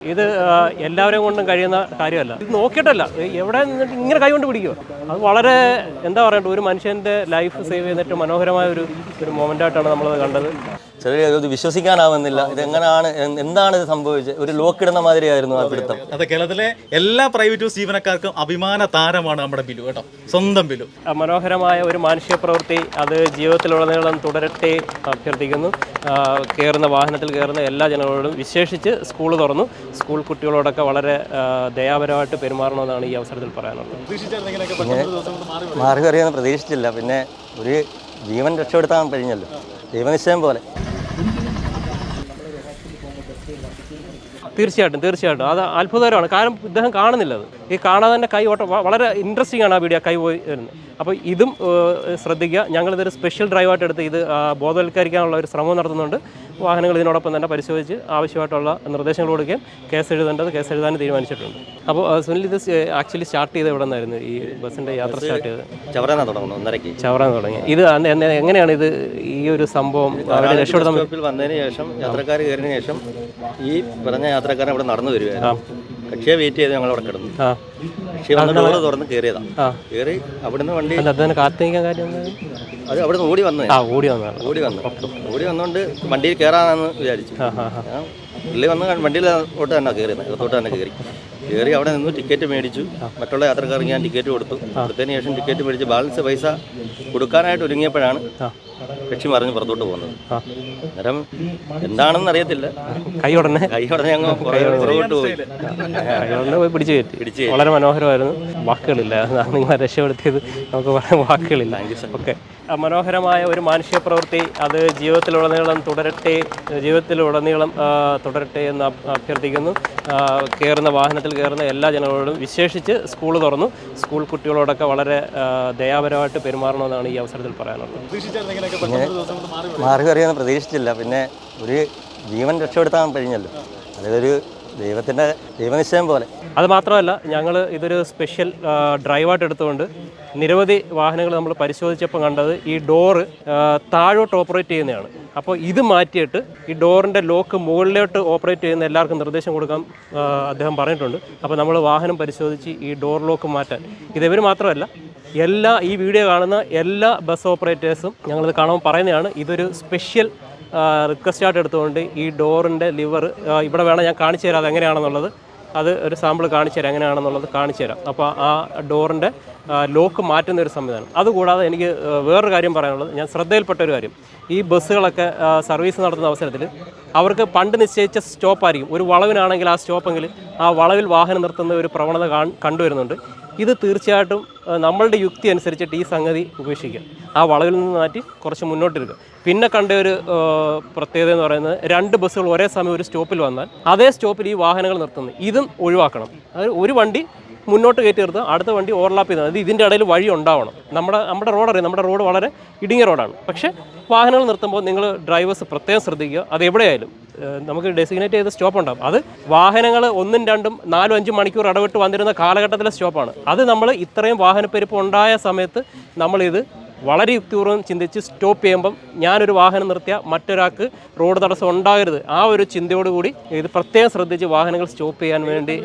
ഇത് എല്ലാവരെയും കൊണ്ടും കഴിയുന്ന കാര്യമല്ല. ഇത് നോക്കിയിട്ടല്ല. എവിടെ നിന്നിട്ട് ഇങ്ങനെ കൈകൊണ്ട് പിടിക്കുക അത് വളരെ എന്താ പറയണ്ടത് ഒരു മനുഷ്യന്റെ ലൈഫ് സേവ് ചെയ്തിട്ട് മനോഹരമായ ഒരു ഒരു മൊമെന്റായിട്ടാണ് നമ്മളത് കണ്ടത്. ചെറിയ ഇത് വിശ്വസിക്കാനാവുന്നില്ല. ഇതെങ്ങനെയാണ് എന്താണ് ഇത് സംഭവിച്ചത്? ഒരു ലോക്കിടുന്ന മാതിരിയായിരുന്നു ആ പിടുത്തം. അതെ കേരളത്തിലെ എല്ലാ പ്രൈവറ്റ് ജീവനക്കാർക്കും അഭിമാന താരമാണ് നമ്മുടെ ബിലു കേട്ടോ. സ്വന്തം ബിലു. മനോഹരമായ ഒരു മാനുഷിക പ്രവൃത്തി അത് ജീവിതത്തിലുടനീളം തുടരട്ടെ അഭ്യർത്ഥിക്കുന്നു. കയറുന്ന വാഹനത്തിൽ കയറുന്ന എല്ലാ ജനങ്ങളോടും വിശേഷിച്ച് സ്കൂൾ തുറന്നു. സ്കൂൾ കുട്ടികളോടൊക്കെ വളരെ ദയാപരമായിട്ട് പെരുമാറണമെന്നാണ് ഈ അവസരത്തിൽ പറയാനുള്ളത്. മാറി അറിയാമെന്ന് പ്രതീക്ഷിച്ചില്ല. പിന്നെ ഒരു ജീവൻ രക്ഷപ്പെടുത്താൻ കഴിഞ്ഞല്ലോ. ദൈവനിശ്ചയം പോലെ. തീർച്ചയായിട്ടും തീർച്ചയായിട്ടും. അത് അത്ഭുതകരമാണ്. കാരണം ഇദ്ദേഹം കാണുന്നില്ലത് ഈ കാണാതെ തന്നെ കൈ ഓട്ടം വളരെ ഇൻട്രസ്റ്റിംഗ് ആണ് ആ വീഡിയോ കൈ പോയി വരുന്നത്. അപ്പോൾ ഇതും ശ്രദ്ധിക്കുക. ഞങ്ങളിതൊരു സ്പെഷ്യൽ ഡ്രൈവായിട്ട് എടുത്ത് ഇത് ബോധവൽക്കരിക്കാനുള്ള ഒരു ശ്രമം നടത്തുന്നുണ്ട്. വാഹനങ്ങൾ ഇതിനോടൊപ്പം തന്നെ പരിശോധിച്ച് ആവശ്യമായിട്ടുള്ള നിർദ്ദേശങ്ങൾ കൊടുക്കുകയും കേസ് എഴുതേണ്ടത് കേസ് എഴുതാൻ തീരുമാനിച്ചിട്ടുണ്ട്. അപ്പോൾ സുനിൽ ഇത് ആക്ച്വലി സ്റ്റാർട്ട് ചെയ്ത് എവിടെ നിന്നായിരുന്നു? ഈ ബസ്സിന്റെ യാത്ര സ്റ്റാർട്ട് ചെയ്ത് ചവറാന്ന് തുടങ്ങുന്നു ഒന്നരയ്ക്ക്. ചവറാന്ന് തുടങ്ങി. ഇത് എങ്ങനെയാണ് ഇത് ഈ ഒരു സംഭവം രക്ഷപ്പെടുത്താൻ വന്നതിന് ശേഷം യാത്രക്കാർ കയറിയതിന് ശേഷം ഈ പറഞ്ഞ യാത്രക്കാരൻ ഇവിടെ നടന്നു വരുവായിരുന്നു കക്ഷിയെ വെയിറ്റ് ചെയ്ത് ഞങ്ങൾ അവിടെ കിടന്നു. കക്ഷി വന്നിട്ട് ഡോറ് തുറന്ന് കയറിയതാ. കയറി അവിടുന്ന് വണ്ടി അതാണ് കാത്തിരിക്കാൻ കാര്യം? അത് അവിടുന്ന് ഓടി വന്നു ഓടി വന്നു ഓടി വന്നു. ഓടി വന്നുകൊണ്ട് വണ്ടിയിൽ കയറാമെന്ന് വിചാരിച്ചു. പുള്ളി വന്ന് വണ്ടിയിൽ തോട്ട് തന്നെ കയറിയത് അകത്തോട്ട് തന്നെ കയറി കയറി അവിടെ നിന്ന് ടിക്കറ്റ് മേടിച്ചു. മറ്റുള്ള യാത്രക്കാർക്ക് ഞാൻ ടിക്കറ്റ് കൊടുത്തു. കൊടുത്തതിന് ശേഷം ടിക്കറ്റ് മേടിച്ച് ബാലൻസ് പൈസ കൊടുക്കാനായിട്ട് ഒരുങ്ങിയപ്പോഴാണ് കക്ഷി മറിഞ്ഞ് പുറത്തോട്ട് പോകുന്നത്. അന്നേരം എന്താണെന്ന് അറിയത്തില്ല. കൈ ഉടനെ. കൈ ഉടനെ അങ്ങ് പുറകോട്ട് പോയി. കൈ ഉടനെ പോയി പിടിച്ചു കയറ്റി. പിടിച്ച് വളരെ മനോഹരമായിരുന്നു. വാക്കുകളില്ല. അതാണ് നിങ്ങളെ രക്ഷപ്പെടുത്തിയത്. നമുക്ക് പറയാൻ വാക്കുകളില്ല. ഓക്കെ. മനോഹരമായ ഒരു മാനുഷിക പ്രവൃത്തി. അത് ജീവിതത്തിലുടനീളം തുടരട്ടെ ജീവിതത്തിലുടനീളം തുടരട്ടെ എന്ന് അഭ്- അഭ്യർത്ഥിക്കുന്നു. കയറുന്ന വാഹനത്തിൽ കയറുന്ന എല്ലാ ജനങ്ങളോടും വിശേഷിച്ച് സ്കൂൾ തുറന്നു. സ്കൂൾ കുട്ടികളോടൊക്കെ വളരെ ദയാപരമായിട്ട് പെരുമാറണമെന്നാണ് ഈ അവസരത്തിൽ പറയാനുള്ളത്. മാറി അറിയാമെന്ന് പ്രതീക്ഷിച്ചില്ല. പിന്നെ ഒരു ജീവൻ രക്ഷപ്പെടുത്താൻ കഴിഞ്ഞല്ലോ. അതൊരു ദൈവത്തിന്റെ ദൈവനിശ്ചയം പോലെ. അത് മാത്രമല്ല ഞങ്ങൾ ഇതൊരു സ്പെഷ്യൽ ഡ്രൈവായിട്ട് എടുത്തുകൊണ്ട് നിരവധി വാഹനങ്ങൾ നമ്മൾ പരിശോധിച്ചപ്പോൾ കണ്ടത് ഈ ഡോറ് താഴോട്ട് ഓപ്പറേറ്റ് ചെയ്യുന്നതാണ്. അപ്പോൾ ഇത് മാറ്റിയിട്ട് ഈ ഡോറിന്റെ ലോക്ക് മുകളിലോട്ട് ഓപ്പറേറ്റ് ചെയ്യുന്ന എല്ലാവർക്കും നിർദ്ദേശം കൊടുക്കാൻ അദ്ദേഹം പറഞ്ഞിട്ടുണ്ട്. അപ്പോൾ നമ്മൾ വാഹനം പരിശോധിച്ച് ഈ ഡോർ ലോക്ക് മാറ്റാൻ. ഇതവർ മാത്രമല്ല എല്ലാ ഈ വീഡിയോ കാണുന്ന എല്ലാ ബസ് ഓപ്പറേറ്റേഴ്സും ഞങ്ങളിത് കാണാൻ പറയുന്നതാണ് ഇതൊരു സ്പെഷ്യൽ റിക്വസ്റ്റ് ആയിട്ട് എടുത്തുകൊണ്ട് ഈ ഡോറിന്റെ ലിവർ ഇവിടെ വേണം ഞാൻ കാണിച്ചു തരാം അത് എങ്ങനെയാണെന്നുള്ളത് അത് ഒരു സാമ്പിൾ കാണിച്ചു തരാം എങ്ങനെയാണെന്നുള്ളത് കാണിച്ചു തരാം. അപ്പോൾ ആ ഡോറിന്റെ ലോക്ക് മാറ്റുന്ന ഒരു സംവിധാനം. അതുകൂടാതെ എനിക്ക് വേറൊരു കാര്യം പറയാനുള്ളത് ഞാൻ ശ്രദ്ധയിൽപ്പെട്ട ഒരു കാര്യം. ഈ ബസ്സുകളൊക്കെ സർവീസ് നടത്തുന്ന അവസരത്തിൽ അവർക്ക് പണ്ട് നിശ്ചയിച്ച സ്റ്റോപ്പായിരിക്കും. ഒരു വളവിനാണെങ്കിൽ ആ സ്റ്റോപ്പെങ്കിൽ ആ വളവിൽ വാഹനം നിർത്തുന്ന ഒരു പ്രവണത കണ്ടുവരുന്നുണ്ട്. ഇത് തീർച്ചയായിട്ടും നമ്മളുടെ യുക്തി അനുസരിച്ചിട്ട് ഈ സംഗതി ഉപേക്ഷിക്കുക ആ വളവിൽ നിന്ന് മാറ്റി കുറച്ച് മുന്നോട്ട് എടുക്കുക പിന്നെ കണ്ട ഒരു പ്രത്യേകത എന്ന് പറയുന്നത് രണ്ട് ബസ്സുകൾ ഒരേ സമയം ഒരു സ്റ്റോപ്പിൽ വന്നാൽ അതേ സ്റ്റോപ്പിൽ ഈ വാഹനങ്ങൾ നിർത്തുന്നു. ഇതും ഒഴിവാക്കണം. അതായത് ഒരു വണ്ടി മുന്നോട്ട് കയറ്റി നിർത്തുക. അടുത്ത വണ്ടി ഓവർലാപ്പ് ചെയ്താൽ അത് ഇതിന്റെ ഇടയിൽ വഴി ഉണ്ടാവണം. നമ്മുടെ നമ്മുടെ റോഡ് അറിയാം. നമ്മുടെ റോഡ് വളരെ ഇടുങ്ങിയ റോഡാണ് പക്ഷേ വാഹനങ്ങൾ നിർത്തുമ്പോൾ നിങ്ങൾ ഡ്രൈവേഴ്സ് പ്രത്യേകം ശ്രദ്ധിക്കുക. അത് എവിടെയായാലും നമുക്ക് ഡെസിഗ്നേറ്റ് ചെയ്ത സ്റ്റോപ്പ് ഉണ്ടാകും അത് വാഹനങ്ങൾ ഒന്നും രണ്ടും നാലും അഞ്ചും മണിക്കൂർ ഇടവിട്ട് വന്നിരുന്ന കാലഘട്ടത്തിലെ സ്റ്റോപ്പാണ് അത് നമ്മൾ ഇത്രയും വാഹനപ്പെരുപ്പം ഉണ്ടായ സമയത്ത് നമ്മളിത് വളരെ യുക്തിപൂർവം ചിന്തിച്ച് സ്റ്റോപ്പ് ചെയ്യുമ്പം ഞാനൊരു വാഹനം നിർത്തിയ മറ്റൊരാൾക്ക് റോഡ് തടസ്സം ഉണ്ടാകരുത്. ആ ഒരു ചിന്തയോടുകൂടി ഇത് പ്രത്യേകം ശ്രദ്ധിച്ച് വാഹനങ്ങൾ സ്റ്റോപ്പ് ചെയ്യാൻ വേണ്ടി